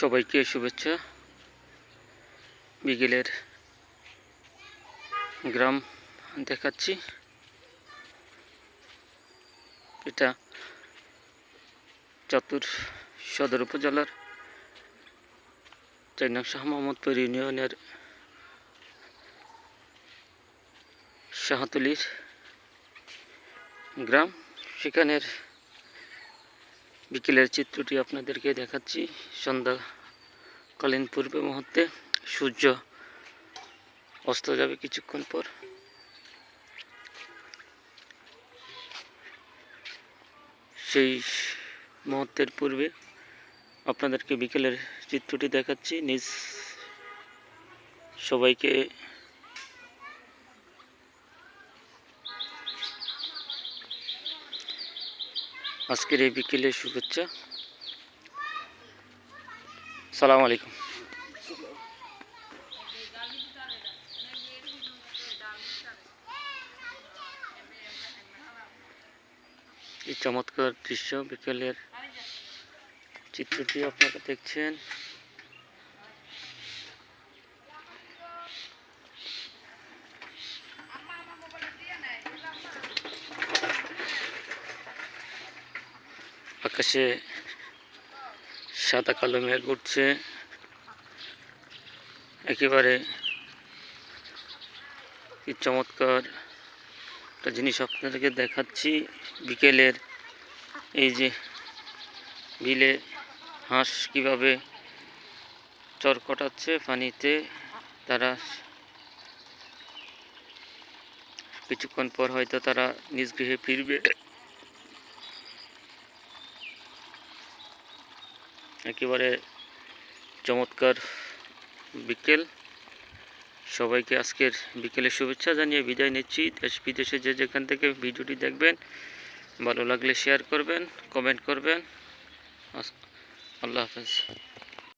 সবাইকে শুভেচ্ছা। বিকেলের গ্রাম দেখাচ্ছি। এটা চতুর সদর উপজেলার চার নং শাহ মোহাম্মদপুর ইউনিয়নের শাহতলির গ্রাম। সেখানের বিকেলের চিত্রটি আপনাদেরকে দেখাচ্ছি। সন্ধ্যাকালীন পূর্বে মুহূর্তে সূর্য অস্ত যাবে কিছুক্ষণ পর। সেই মুহূর্তের পূর্বে আপনাদেরকে বিকেলের চিত্রটি দেখাচ্ছি। নিজ সবাইকে আজকের এই বিকেলে শুভেচ্ছা। সালাম আলাইকুম। এই চমৎকার দৃশ্য বিকেলের চিত্রটি আপনারা দেখছেন। আকাশে সাদা কালো মেঘ উঠছে। একেবারে কি চমৎকার একটা জিনিস আপনাদেরকে দেখাচ্ছি। বিকেলের এই যে বিলে হাঁস কীভাবে চর কটাচ্ছে পানিতে, তারা কিছুক্ষণ পর হয়তো তারা নিজ গৃহে ফিরবে। একেবারে চমৎকার বিকেল। সবাইকে আজকের বিকেলের শুভেচ্ছা জানিয়ে বিদায় নিচ্ছি। দেশ বিদেশে যে যেখান থেকে ভিডিওটি দেখবেন, ভালো লাগলে শেয়ার করবেন কমেন্ট করবেন। আল্লাহ হাফেজ।